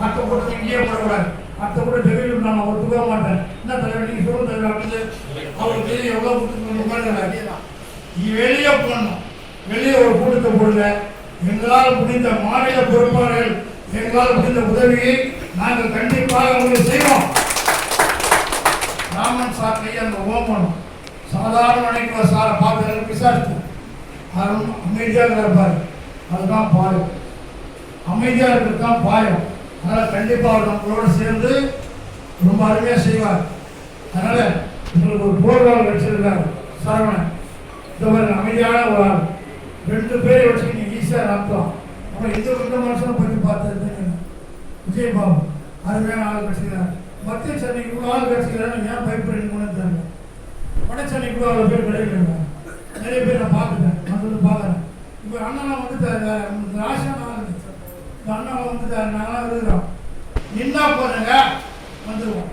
மற்ற கூட்டத்தை இங்கேயே போடக்கூடாது மற்ற கூட டெலிவரி நான் ஒத்துக்க மாட்டேன் என்ன தலைவர் நீங்கள் சொல்லுங்க தலைவர் அப்படின்னு அவருக்கு தெரியும் எவ்வளவு கூட்டத்தில் வெளியே போடணும் வெளியே ஒரு கூட்டத்தை போடல எங்களால் முடிந்த மாநில பொறுப்பாளர்கள் எங்களால் முடிந்த உதவியை நாங்கள் கண்டிப்பாக உங்களுக்கு செய்வோம். ராமன் சார் கையை அந்த ஓமனம் சாதாரண நினைக்கிற சாரை பார்க்கறது விசாரித்து அருண் அமைதியாக இருப்பார் அதுதான் பாயம். அமைதியாக இருக்கிறது தான் பாயம். அதனால் கண்டிப்பாக அவர் நம்மளோட சேர்ந்து ரொம்ப அருமையாக செய்வார். அதனால் உங்களுக்கு ஒரு போர்வால் வச்சிருக்கார் சரவணன். இந்த மாதிரி அமைதியான ஒரு ஆள். ரெண்டு பேரை வச்சு நீங்கள் ஈஸியாக நடத்தலாம். அப்புறம் இந்த ரெண்டு மனுஷனை பற்றி பார்த்துருந்தீங்க விஜய் பாபு அருமையான ஆள் வச்சுக்கிறார் மத்திய சென்னைக்கு கூட ஆள் வச்சுக்கிறான்னு ஏன் பயப்படுறீங்கன்னு தெரியல. வட சென்னைக்கு கூட அவ்வளோ பேர் கிடைக்கல. நிறைய பேர் நான் பார்த்துட்டேன். நான் வந்து பார்க்குறேன். இப்போ அண்ணனா வந்துட்டாரு. இந்த ராசியான ஆள் நாங்களாம் இருக்கிறோம். நின்னா போதுங்க வந்துடுவோம்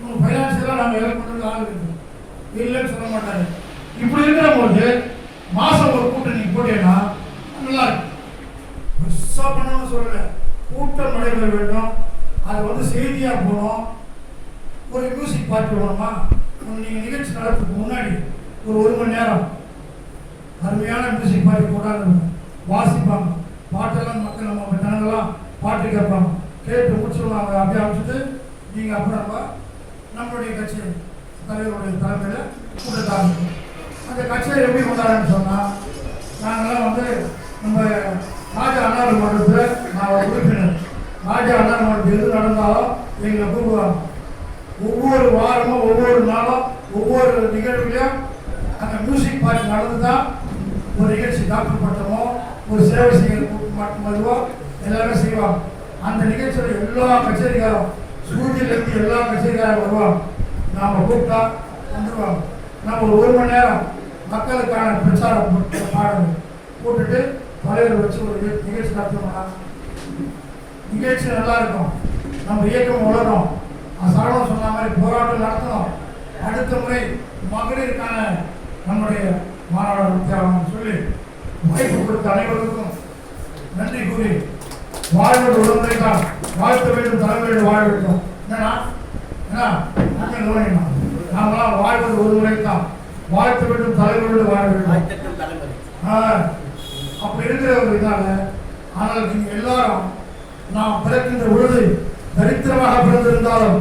உங்கள் ஃபைனான்சியலாக நாங்கள் ஹெல்ப் பண்ணுறது ஆள் இருக்குது இல்லைன்னு சொல்ல மாட்டாரு. இப்படி இருக்கிற போது மாதம் ஒரு கூட்டம் நீங்கள் போட்டீங்கன்னா நல்லா இருக்கும். பெருசாக பண்ணணும்னு சொல்லலை. கூட்டம் நடைபெற வேண்டும். அது வந்து செய்தியாக போகணும் ஒரு மியூசிக் பார்ட்டி வேணுமா நீங்கள் நிகழ்ச்சி நடத்துக்கு முன்னாடி ஒரு ஒரு மணி நேரம் அருமையான மியூசிக் பார்ட்டி போடாது வாசிப்பாங்க. பாட்டெல்லாம் மக்கள் நம்ம ஜனங்கள்லாம் பாட்டு கேட்பாங்க. கேட்டு முடிச்சுடுவாங்க அப்படியே அமைச்சிட்டு நீங்கள் அப்புறம் நம்மளுடைய கட்சி தலைவருடைய தலைமையில் கூட்டத்தை ஆரம்பிக்கும் அந்த கட்சியை எப்படி கொண்டாடுன்னு சொன்னால் நாங்கள்லாம் வந்து நம்ம ராஜா அண்ணார் மன்றத்தில் நான் ஒரு உறுப்பினர். ராஜா அண்ணார் மன்றத்தில் எது நடந்தாலும் எங்களை கூப்பிடுவாங்க. ஒவ்வொரு வாரமும் ஒவ்வொரு நாளும் ஒவ்வொரு நிகழ்வுலையும் அந்த மியூசிக் பார்ட்டி நடந்து தான் ஒரு நிகழ்ச்சி டாக்டர் பட்டமோ ஒரு சேவை செய்ய மட்டுமதுவோ எல்லாமே செய்வாங்க. அந்த நிகழ்ச்சியில் எல்லா கச்சேரிக்காரும் சூரியலேருந்து எல்லா கச்சேரிக்காரும் வருவாங்க. நாம் கூப்பிட்டா வந்துடுவாங்க நம்ம ஒரு ஒரு மணி நேரம் மக்களுக்கான பிரச்சாரம் பாடல் போட்டுட்டு தலைவர் வச்சு ஒரு நிகழ்ச்சி நடத்தணும்னா நிகழ்ச்சி நல்லா இருக்கும். நம்ம இயக்கம் வளரும். சரவணன் சொன்ன மாதிரி போராட்டம் நடத்தணும். அடுத்த முறை மகளிருக்கான நம்முடைய மாநாடு சொல்லி வாய்ப்பு கொடுத்த அனைவருக்கும் நன்றி கூறி வாழ்வோடு உடம்பை தான் வாழ்த்த வேண்டும் வாழ வேண்டும் என்ன நன்மை கவனிக்கணும் நாமெல்லாம் வாழ்வது ஒரு முறை தான் வாழ்த்த வேண்டும் தலைவரோடு வாழ வேண்டும் அப்படி இருக்கிற ஒரு இதால ஆனால் நீங்க எல்லாரும் நாம் பிறக்கின்ற பொழுது தரித்திரமாக பிறந்திருந்தாலும்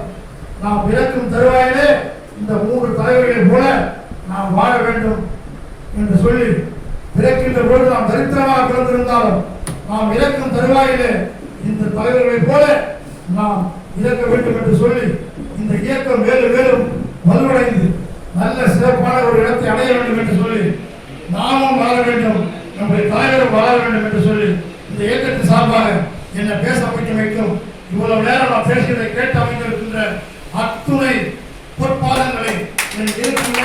நாம் பிறக்கும் தருவாயிலே இந்த மூன்று தலைவர்களை போல நாம் வாழ வேண்டும் என்று சொல்லி பிறக்கின்ற பொழுது நாம் தரித்திரமாக பிறந்திருந்தாலும் நாம் இறக்கும் தருவாயிலே இந்த தலைவர்களைப் போல நாம் இறக்க வேண்டும் என்று சொல்லி இந்த இயக்கம் மேலும் மேலும் வலுவடைந்து நல்ல சிறப்பான ஒரு இடத்தை அடைய வேண்டும் என்று சொல்லி நாமும் வாழ வேண்டும். நம்முடைய தலைவரும் வாழ வேண்டும் என்று சொல்லி இந்த இயக்கத்தின் சார்பாக என்னை பேச வைக்கும். இவ்வளவு நேரம் நான் பேசியதை கேட்டு அமைந்திருக்கின்ற அத்துணை பொற்பாதங்களை என் இருக்கும்